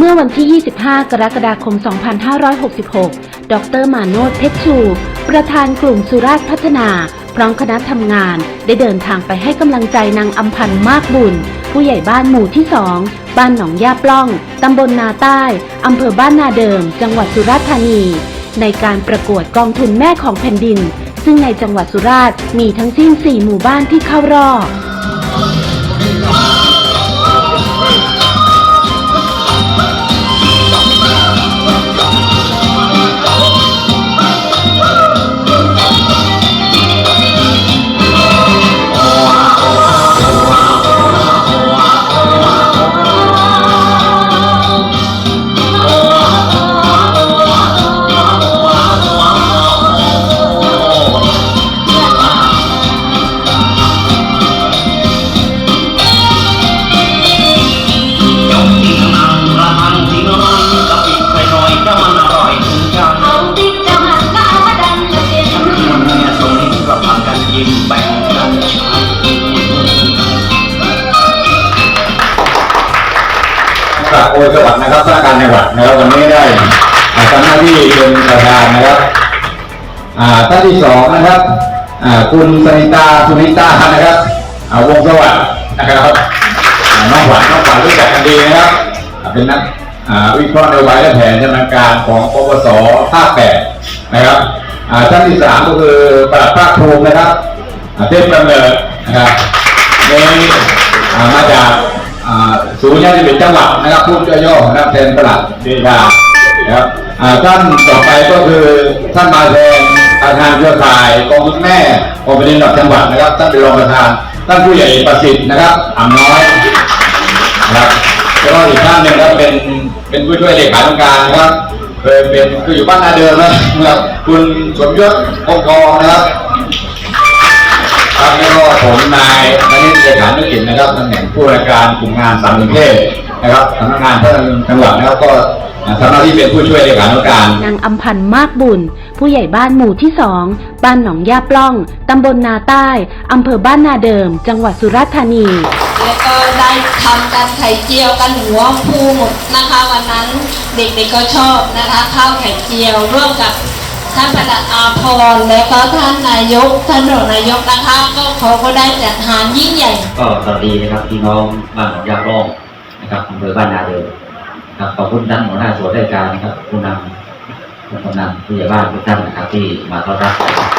เมื่อวันที่ 25 กรกฎาคม 2566 ดรมาโนดเพชรชู ประธานกลุ่มสุราษฎร์พัฒนา พร้อมคณะทำงาน ได้เดินทางไปให้กำลังใจนางอัมพันธ์มากบุญ ผู้ใหญ่บ้านหมู่ที่2บ้านหนองยาปล้อง ตำบลนาใต้ อำเภอบ้านนาเดิม จังหวัดสุราษฎร์ธานี ในการประกวดกองทุนแม่ของแผ่นดิน ซึ่งในจังหวัดสุราษฎร์มีทั้งสิ้น 4 หมู่บ้านที่เข้ารอบ อร่อยถึงใจเอาติ๊กจะหันก้าวดันจะเย็นมันเมียสมก็พากันยิ้มแบ่งกันใช้กราบโอยสวัสดิ์นะครับสถานการณ์จังหวัดนะครับวันนี้ได้อาทำหน้าที่เป็นประธานนะครับอาท่านที่สองนะครับอาคุณสนิตาสุนิตานะครับอาวงสวัสดิ์นะครับอาน้องหวานน้องหวานรู้จักกันดีนะครับอาเป็นนัก วิเคราะห์นโยบายและแผนชำนาญการของปปสภาคแปดนะครับท่านที่สามก็คือปลัดภาคภูมินะครับเทพกำเนิดนะครับนี่อ่ามาจากศูนย์ยาเสพติดจังหวัดนะครับผู้ช่วยย่อของนักแทนประหลัดเดชานะครับท่านต่อไปก็คือท่านมาแทนประธานเครือข่ายกองทุนแม่กองเป็นระดับจังหวัดนะครับท่านเป็นรองประธานท่านผู้ใหญ่ประสิทธิ์นะครับอ่ำน้อยนะครับ ก็อีกท่านหนึ่งครับเป็นเป็นผู้ช่วยเลขาธิการนะครับเคยเป็นคืออยู่บ้านนาเดิมนะครับคุณสมยศคงทองนะครับครับแล้วก็ผมนายนณิตเลขานุกิจนะครับตำแหน่งผู้ราชการกลุ่มงานสามกรุงเทพนะครับสำนักงานพัฒนาจังหวัดนะครับก็ทำหน้าที่เป็นผู้ช่วยเลขานุการนางอัมพันธ์มากบุญ ผู้ใหญ่บ้านหมู่ที่สองบ้านหนองยาปล้องตำบลนาใต้อำเภอบ้านนาเดิม จังหวัดสุราษฎร์ธานี แล้วก็ได้ ทำกันไข่เจียวกันหัวพูหมดนะคะ วันนั้นเด็กๆก็ชอบนะคะข้าวไข่เจียวร่วมกับท่านประหลัดอาพรและก็ท่านนายกท่านรองนายกนะคะก็เขาก็ได้จัดหารยิ่งใหญ่ ก็สวัสดีนะครับพี่น้องบ้านหนองยาร่องนะครับอำเภอบ้านนาเดิมครับขอบคุณท่านหัวหน้าส่วนราชการนะครับผู้นำผู้กำผู้ใหญ่บ้านทุกท่านนะครับที่มาต้อนรับ